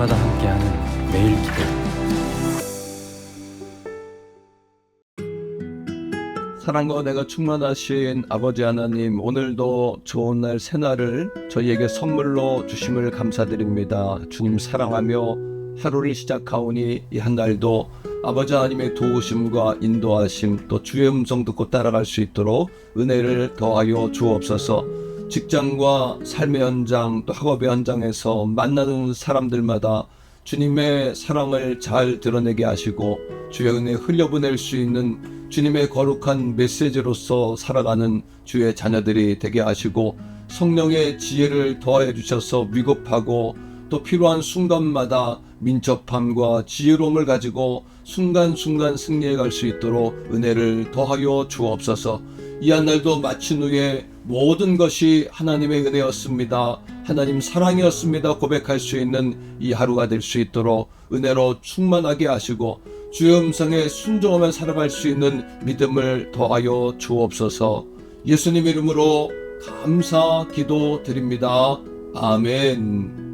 아침마다 함께하는 매일 기도 사랑과 내가 충만하신 아버지 하나님 오늘도 좋은 날 새날을 저희에게 선물로 주심을 감사드립니다. 주님 사랑하며 하루를 시작하오니 이 한 날도 아버지 하나님의 도우심과 인도하심 또 주의 음성 듣고 따라갈 수 있도록 은혜를 더하여 주옵소서. 직장과 삶의 현장 또 학업의 현장에서 만나는 사람들마다 주님의 사랑을 잘 드러내게 하시고 주의 은혜 흘려보낼 수 있는 주님의 거룩한 메시지로서 살아가는 주의 자녀들이 되게 하시고 성령의 지혜를 더하여 주셔서 위급하고 또 필요한 순간마다 민첩함과 지혜로움을 가지고 순간순간 승리해 갈 수 있도록 은혜를 더하여 주옵소서. 이 한 날도 마친 후에 모든 것이 하나님의 은혜였습니다. 하나님 사랑이었습니다. 고백할 수 있는 이 하루가 될 수 있도록 은혜로 충만하게 하시고 주의 음성에 순종하며 살아갈 수 있는 믿음을 더하여 주옵소서. 예수님 이름으로 감사 기도 드립니다. 아멘.